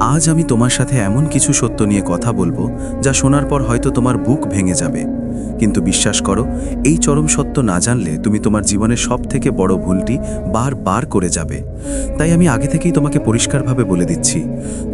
আজ আমি তোমার সাথে এমন কিছু সত্য নিয়ে কথা বলব যা শোনার পর হয়তো তোমার বুক ভেঙে যাবে। কিন্তু বিশ্বাস করো, এই চরম সত্য না জানলে তুমি তোমার জীবনের সব থেকে বড় ভুলটি বারবার করে যাবে। তাই আমি আগে থেকেই তোমাকে পরিষ্কারভাবে বলে দিচ্ছি,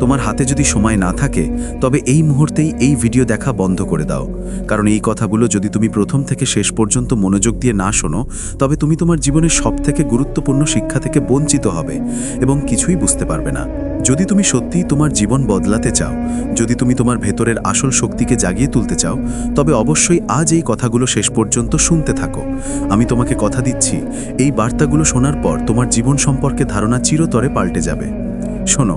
তোমার হাতে যদি সময় না থাকে, তবে এই মুহূর্তেই এই ভিডিও দেখা বন্ধ করে দাও। কারণ এই কথাগুলো যদি তুমি প্রথম থেকে শেষ পর্যন্ত মনোযোগ দিয়ে না শোনো, তবে তুমি তোমার জীবনের সব থেকে গুরুত্বপূর্ণ শিক্ষা থেকে বঞ্চিত হবে এবং কিছুই বুঝতে পারবে না। যদি তুমি সত্যিই তোমার জীবন বদলাতে চাও, যদি তুমি তোমার ভেতরের আসল শক্তিকে জাগিয়ে তুলতে চাও, তবে অবশ্যই আজ এই কথাগুলো শেষ পর্যন্ত শুনতে থাকো। আমি তোমাকে কথা দিচ্ছি, এই বার্তাগুলো শোনার পর তোমার জীবন সম্পর্কে ধারণা চিরতরে পাল্টে যাবে। শোনো,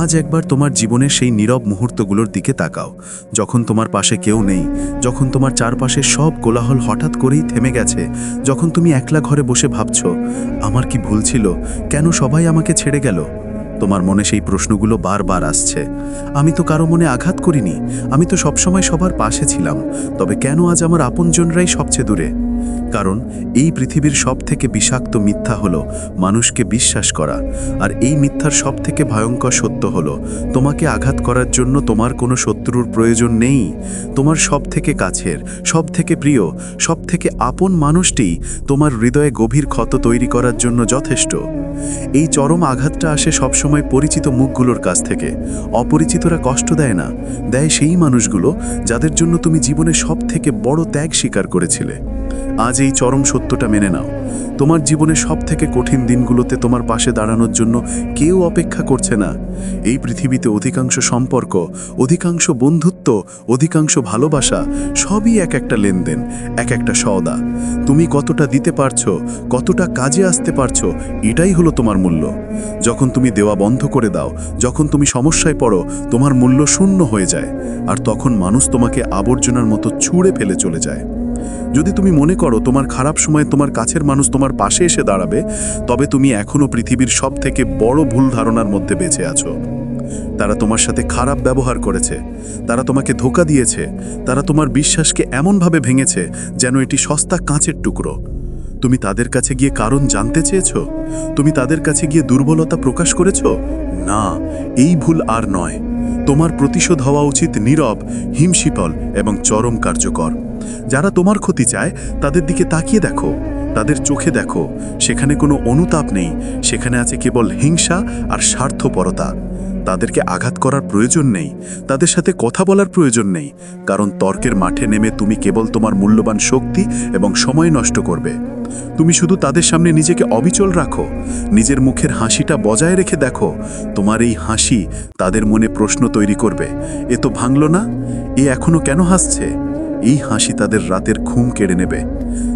আজ একবার তোমার জীবনের সেই নীরব মুহূর্তগুলোর দিকে তাকাও, যখন তোমার পাশে কেউ নেই, যখন তোমার চারপাশে সব কোলাহল হঠাৎ করেই থেমে গেছে, যখন তুমি একলা ঘরে বসে ভাবছ, আমার কি ভুল ছিল? কেন সবাই আমাকে ছেড়ে গেল? তোমার মনে সেই প্রশ্নগুলো বারবার আসছে। আমি তো কারও মনে আঘাত করিনি। আমি তো সবসময় সবার পাশে ছিলাম। তবে কেন আজ আমার আপনজনরাই সবচেয়ে দূরে? কারণ এই পৃথিবীর সব থেকে বিষাক্ত মিথ্যা হলো মানুষকে বিশ্বাস করা। আর এই মিথ্যার সব থেকে ভয়ঙ্কর সত্য হলো, তোমাকে আঘাত করার জন্য তোমার কোনো শত্রুর প্রয়োজন নেই। তোমার সব থেকে কাছের সব থেকে প্রিয় সব থেকে আপন মানুষটি তোমার হৃদয়ে গভীর ক্ষত তৈরি করার জন্য যথেষ্ট। এই চরম আঘাতটা আসে সবসময় পরিচিত মুখগুলোর কাছ থেকে। অপরিচিতরা কষ্ট দেয় না, দেয় সেই মানুষগুলো যাদের জন্য তুমি জীবনে সব থেকে বড় ত্যাগ স্বীকার করেছিলে। আজ এই চরম সত্যটা মেনে নাও। তোমার জীবনে সব থেকে কঠিন দিনগুলোতে তোমার পাশে দাঁড়ানোর জন্য কেউ অপেক্ষা করছে না। এই পৃথিবীতে অধিকাংশ সম্পর্ক, অধিকাংশ বন্ধুত্ব, অধিকাংশ ভালোবাসা সবই এক একটা লেনদেন, এক একটা সওদা। তুমি কতটা দিতে পারছ, কতটা কাজে আসতে পারছ, এটাই হলো তোমার মূল্য। যখন তুমি দেওয়া বন্ধ করে দাও, যখন তুমি সমস্যায় পড়ো, তোমার মূল্য শূন্য হয়ে যায়। আর তখন মানুষ তোমাকে আবর্জনার মতো ছুঁড়ে ফেলে চলে যায়। যদি তুমি মনে করো তোমার খারাপ সময়ে তোমার কাছের মানুষ তোমার পাশে এসে দাঁড়াবে, তবে তুমি এখনও পৃথিবীর সব থেকে বড় ভুল ধারণার মধ্যে বেঁচে আছো। তারা তোমার সাথে খারাপ ব্যবহার করেছে, তারা তোমাকে ধোকা দিয়েছে, তারা তোমার বিশ্বাসকে এমনভাবে ভেঙেছে যেন এটি সস্তা কাঁচের টুকরো। তুমি তাদের কাছে গিয়ে কারণ জানতে চেয়েছ? তুমি তাদের কাছে গিয়ে দুর্বলতা প্রকাশ করেছ? না, এই ভুল আর নয়। তোমার প্রতিশোধ হওয়া উচিত নীরব, হিমশীতল এবং চরম কার্যকর। যারা তোমার ক্ষতি চায়, তাদের দিকে তাকিয়ে দেখো, তাদের চোখে দেখো, সেখানে কোনো অনুতাপ নেই, সেখানে আছে কেবল হিংসা আর স্বার্থপরতা। তাদেরকে আঘাত করার প্রয়োজন নেই, তাদের সাথে কথা বলার প্রয়োজন নেই, কারণ তর্কের মাঠে নেমে তুমি কেবল তোমার মূল্যবান শক্তি এবং সময় নষ্ট করবে। তুমি শুধু তাদের সামনে নিজেকে অবিচল রাখো, নিজের মুখের হাসিটা বজায় রেখে দেখো, তোমার এই হাসি তাদের মনে প্রশ্ন তৈরি করবে, এ তো ভাঙল না? এ এখনও কেন হাসছে? এই হাসি তাদের রাতের ঘুম কেড়ে নেবে।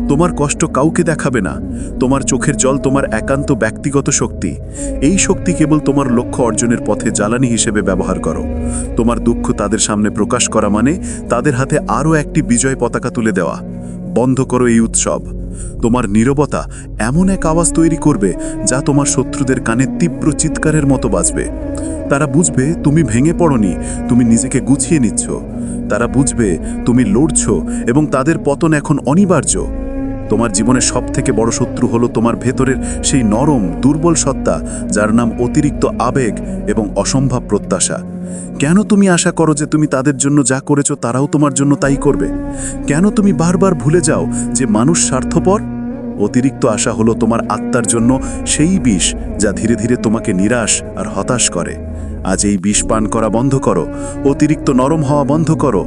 তোমার কষ্ট কাউকে দেখাবে না। তোমার চোখের জল তোমার একান্ত ব্যক্তিগত শক্তি। এই শক্তি কেবল তোমার লক্ষ্য অর্জনের পথে জ্বালানি হিসেবে ব্যবহার করো। তোমার দুঃখ তাদের সামনে প্রকাশ করা মানে তাদের হাতে আরও একটি বিজয় পতাকা তুলে দেওয়া। বন্ধ করো এই উৎসব। তোমার নীরবতা এমন এক আওয়াজ তৈরি করবে যা তোমার শত্রুদের কানে তীব্র চিৎকারের মতো বাজবে। তারা বুঝবে, তুমি ভেঙে পড়নি। তুমি নিজেকে গুছিয়ে নিচ্ছ। তারা বুঝবে তুমি লড়ছ এবং তাদের পতন এখন অনিবার্য। তোমার জীবনের সব থেকে বড় শত্রু হলো তোমার ভেতরের সেই নরম, দুর্বল সত্তা, যার নাম অতিরিক্ত আবেগ এবং অসম্ভব প্রত্যাশা। কেন তুমি আশা করো যে তুমি তাদের জন্য যা করেছ তারাও তোমার জন্য তাই করবে? কেন তুমি বারবার ভুলে যাও যে মানুষ স্বার্থপর? অতিরিক্ত আশা হলো তোমার আত্মার জন্য সেই বিষ যা ধীরে ধীরে তোমাকে নিরাশ আর হতাশ করে। আজ এই বিষ পান করা বন্ধ করো, অতিরিক্ত নরম হওয়া বন্ধ করো।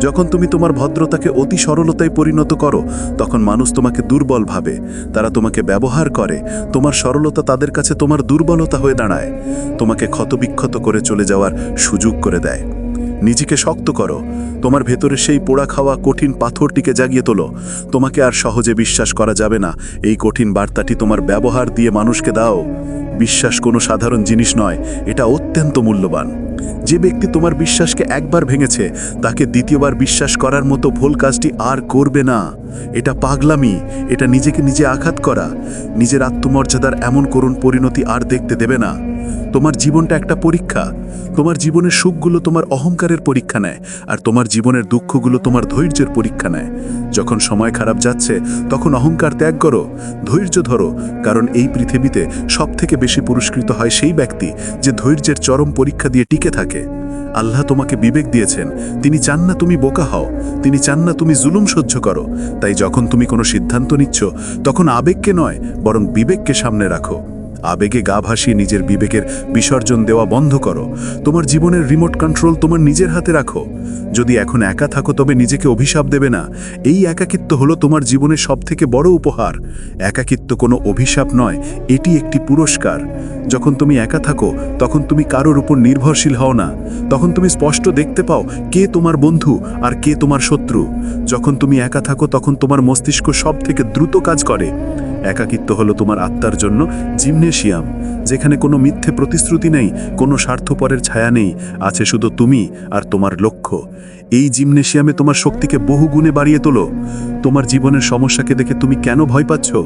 যখন তুমি তোমার ভদ্রতাকে অতি সরলতায় পরিণত করো, তখন মানুষ তোমাকে দুর্বল ভাবে, তারা তোমাকে ব্যবহার করে, তোমার সরলতা তাদের কাছে তোমার দুর্বলতা হয়ে দাঁড়ায়, তোমাকে ক্ষতবিক্ষত করে চলে যাওয়ার সুযোগ করে দেয়। নিজেকে শক্ত করো। তোমার ভেতরে সেই পোড়া খাওয়া কঠিন পাথরটিকে জাগিয়ে তোলো। তোমাকে আর সহজে বিশ্বাস করা যাবে না। এই কঠিন বার্তাটি তোমার ব্যবহার দিয়ে মানুষকে দাও। বিশ্বাস কোনো সাধারণ জিনিস নয়, এটা অত্যন্ত মূল্যবান। যে ব্যক্তি তোমার বিশ্বাসকে একবার ভেঙেছে, তাকে দ্বিতীয়বার বিশ্বাস করার মতো ভুল কাজটি আর করবে না। এটা পাগলামি, এটা নিজেকে নিজে আঘাত করা। নিজের আত্মমর্যাদার এমন করুণ পরিণতি আর দেখতে দেবে না। তোমার জীবনটা একটা পরীক্ষা। তোমার জীবনের সুখগুলো তোমার অহংকারের পরীক্ষা নেয়, আর তোমার জীবনের দুঃখগুলো তোমার ধৈর্যের পরীক্ষা নেয়। যখন সময় খারাপ যাচ্ছে, তখন অহংকার ত্যাগ করো, ধৈর্য ধরো, কারণ এই পৃথিবীতে সব থেকে বেশি পুরস্কৃত হয় সেই ব্যক্তি যে ধৈর্যের চরম পরীক্ষা দিয়ে টিকে থাকে। আল্লাহ তোমাকে বিবেক দিয়েছেন, তিনি চান না তুমি বোকা হও, তিনি চান না তুমি জুলুম সহ্য করো। তাই যখন তুমি কোনো সিদ্ধান্ত নিচ্ছ, তখন আবেগকে নয়, বরং বিবেককে সামনে রাখো। আবেগে গা ভাসিয়ে নিজের বিবেকের বিসর্জন দেওয়া বন্ধ করো। তোমার জীবনের রিমোট কন্ট্রোল তোমার নিজের হাতে রাখো। যদি এখন একা থাকো, তবে নিজেকে অভিশাপ দেবে না। এই একাকিত্ব হলো তোমার জীবনের সবথেকে বড় উপহার। একাকিত্ব কোনো অভিশাপ নয়, এটি একটি পুরস্কার। যখন তুমি একা থাকো, তখন তুমি কারোর উপর নির্ভরশীল হও না। তখন তুমি স্পষ্ট দেখতে পাও কে তোমার বন্ধু আর কে তোমার শত্রু। যখন তুমি একা থাকো, তখন তোমার মস্তিষ্ক সব থেকে দ্রুত কাজ করে। একাকিত্ব হলো তোমার আত্মার জন্য জিমনেশিয়াম। যেখানে কোনো মিথ্যে প্রতিশ্রুতি নেই, কোনো স্বার্থপরের ছায়া নেই, আছে শুধু তুমি আর তোমার লক্ষ্য। এই জিমনেশিয়ামে তোমার শক্তিকে বহু গুণে বাড়িয়ে তোলো। তোমার জীবনের সমস্যাকে দেখে তুমি কেন ভয় পাচ্ছ?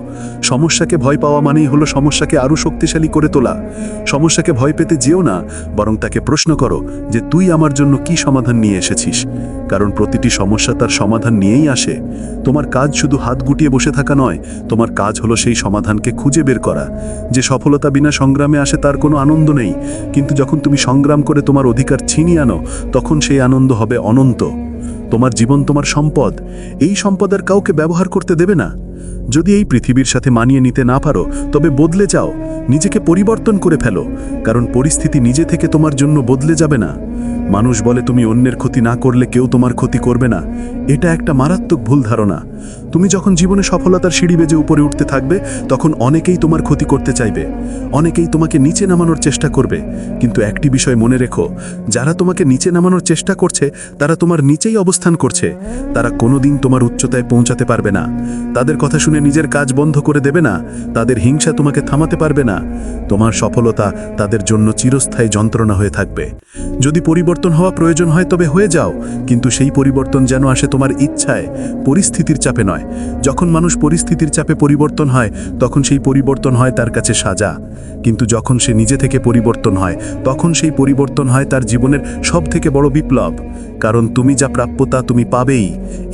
সমস্যাকে ভয় পাওয়া মানেই হলো সমস্যাকে আরও শক্তিশালী করে তোলা। সমস্যাকে ভয় পেতে যেও না, বরং তাকে প্রশ্ন করো যে তুই আমার জন্য কি সমাধান নিয়ে এসেছিস? কারণ প্রতিটি সমস্যা তার সমাধান নিয়েই আসে। তোমার কাজ শুধু হাত গুটিয়ে বসে থাকা নয়, তোমার কাজ হলো সেই সমাধানকে খুঁজে বের করা। যে সফলতা বিনা সংগ্রামে আসে তার কোনো আনন্দ নেই। কিন্তু যখন তুমি সংগ্রাম করে তোমার অধিকার ছিনিয়ে আনো, তখন সেই আনন্দ হবে অনন্ত। তোমার জীবন তোমার সম্পদ। এই সম্পদ আর কাউকে ব্যবহার করতে দেবে না। যদি এই পৃথিবীর সাথে মানিয়ে নিতে না পারো, তবে বদলে যাও। নিজেকে পরিবর্তন করে ফেলো। কারণ পরিস্থিতি নিজে থেকে তোমার জন্য বদলে যাবে না। মানুষ বলে তুমি অন্যের ক্ষতি না করলে কেউ তোমার ক্ষতি করবে না। এটা একটা মারাত্মক ভুল ধারণা। তুমি যখন জীবনে সফলতার সিঁড়ি বেজে উপরে উঠতে থাকবে, তখন অনেকেই তোমার ক্ষতি করতে চাইবে। অনেকেই তোমাকে নিচে নামানোর চেষ্টা করবে। কিন্তু একটি বিষয় মনে রেখো, যারা তোমাকে নিচে নামানোর চেষ্টা করছে, তারা তোমার নিচেই অবস্থান করছে। তারা কোনোদিন তোমার উচ্চতায় পৌঁছাতে পারবে না। তাদের কথা শুনে নিজের কাজ বন্ধ করে দেবে না। তাদের হিংসা তোমাকে থামাতে পারবে না। তোমার সফলতা তাদের জন্য চিরস্থায়ী যন্ত্রণা হয়ে থাকবে। যদি পরিবর্তন হওয়া প্রয়োজন হয় তবে হয়ে যাও, কিন্তু সেই পরিবর্তন যেন আসে তোমার ইচ্ছায়, পরিস্থিতির চাপে নয়। যখন মানুষ পরিস্থিতির চাপে পরিবর্তন হয়, তখন সেই পরিবর্তন হয় তার কাছে সাজা। কিন্তু যখন সে নিজে থেকে পরিবর্তন হয়, তখন সেই পরিবর্তন হয় তার জীবনের সব থেকে বড় বিপ্লব। কারণ তুমি যা প্রাপ্য তা তুমি পাবেই।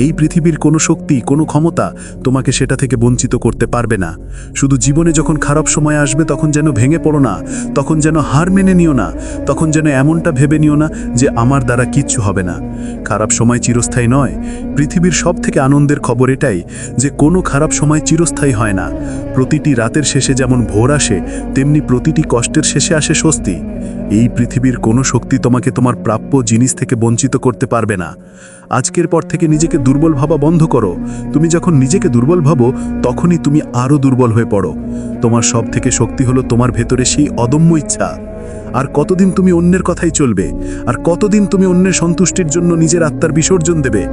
এই পৃথিবীর কোনো শক্তি, কোনো ক্ষমতা তোমাকে সেটা থেকে বঞ্চিত করতে পারবে না। শুধু জীবনে যখন খারাপ সময় আসবে, তখন যেন ভেঙে পড়ো না, তখন যেন হার মেনে নিও না, তখন যেন এমনটা ভেবে নিও না যে আমার দ্বারা কিচ্ছু হবে না। খারাপ সময় চিরস্থায়ী নয়। পৃথিবীর সব থেকে আনন্দের খবর এটাই যে কোনো খারাপ সময় চিরস্থায়ী হয় না। প্রতিটি রাতের শেষে যেমন ভোর আসে, তেমনি প্রতিটি কষ্টের শেষে আসে স্বস্তি। এই পৃথিবীর কোনো শক্তি তোমাকে তোমার প্রাপ্য জিনিস থেকে বঞ্চিত করতে পারবে না। আজকের পর থেকে নিজেকে দুর্বল ভাবা বন্ধ করো। তুমি যখন নিজেকে দুর্বল ভাবো, তখনই তুমি আরও দুর্বল হয়ে পড়ো। তোমার সব থেকে শক্তি হলো তোমার ভেতরে সেই অদম্য ইচ্ছা। আর কতদিন তুমি অন্যের কথাই চলবে? আর কতদিন তুমি অন্যের সন্তুষ্টির জন্য নিজের আত্মার বিসর্জন দেবে?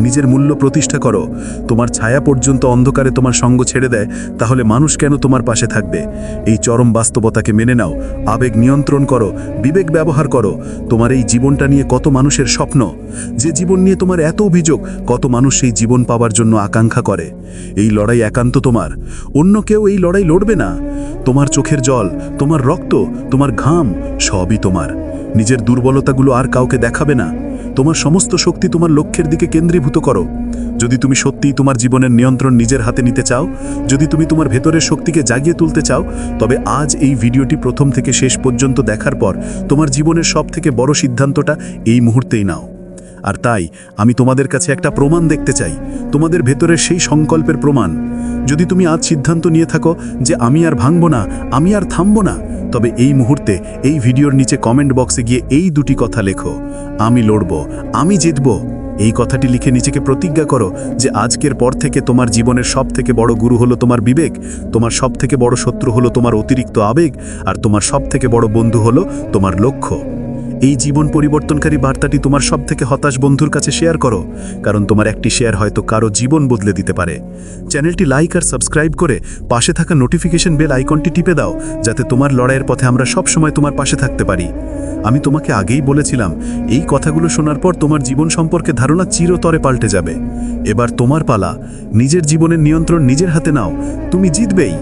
নিজের মূল্য প্রতিষ্ঠা করো। তোমার ছায়া পর্যন্ত অন্ধকারে তোমার সঙ্গ ছেড়ে দেয়, তাহলে মানুষ কেন তোমার পাশে থাকবে? এই চরম বাস্তবতাকে মেনে নাও, আবেগ নিয়ন্ত্রণ করো, বিবেক ব্যবহার করো। তোমার এই জীবনটা নিয়ে কত মানুষের স্বপ্ন? যে জীবন নিয়ে তোমার এত অভিযোগ, কত মানুষ সেই জীবন পাওয়ার জন্য আকাঙ্ক্ষা করে? এই লড়াই একান্ত তোমার। অন্য কেউ এই লড়াই লড়বে না। তোমার চোখের জল, তোমার রক্ত, তোমার ঘাম সবই তোমার। নিজের দুর্বলতাগুলো আর কাউকে দেখাবে না। তোমার সমস্ত শক্তি তোমার লক্ষ্যের দিকে কেন্দ্রীভূত করো। যদি তুমি সত্যিই তোমার জীবনের নিয়ন্ত্রণ নিজের হাতে নিতে চাও, যদি তুমি তোমার ভেতরের শক্তিকে জাগিয়ে তুলতে চাও, তবে আজ এই ভিডিওটি প্রথম থেকে শেষ পর্যন্ত দেখার পর তোমার জীবনের সব থেকে বড় সিদ্ধান্তটা এই মুহূর্তেই নাও। আর তাই আমি তোমাদের কাছে একটা প্রমাণ দেখতে চাই। তোমাদের ভেতরের সেই সংকল্পের প্রমাণ। যদি তুমি আজ সিদ্ধান্ত নিয়ে থাকো যে আমি আর ভাঙব না, আমি আর থামব না, তবে এই মুহূর্তে এই ভিডিওর নিচে কমেন্ট বক্সে গিয়ে এই দুটি কথা লেখো। আমি লড়ব, আমি জিতব। এই কথাটি লিখে নিজেকে প্রতিজ্ঞা করো যে আজকের পর থেকে তোমার জীবনের সব থেকে বড় গুরু হলো তোমার বিবেক, তোমার সব থেকে বড় শত্রু হলো তোমার অতিরিক্ত আবেগ, আর তোমার সব থেকে বড় বন্ধু হলো তোমার লক্ষ্য। এই জীবন পরিবর্তনকারী বার্তাটি তোমার সব থেকে হতাশ বন্ধুর কাছে শেয়ার করো, কারণ তোমার একটি শেয়ার হয়তো কারও জীবন বদলে দিতে পারে। চ্যানেলটি লাইক আর সাবস্ক্রাইব করে পাশে থাকা নোটিফিকেশন বেল আইকনটি টিপে দাও, যাতে তোমার লড়াইয়ের পথে আমরা সব সময় তোমার পাশে থাকতে পারি। আমি তোমাকে আগেই বলেছিলাম, এই কথাগুলো শোনার পর তোমার জীবন সম্পর্কে ধারণা চিরতরে পাল্টে যাবে। এবার তোমার পালা, নিজের জীবনের নিয়ন্ত্রণ নিজের হাতে নাও, তুমি জিতবেই।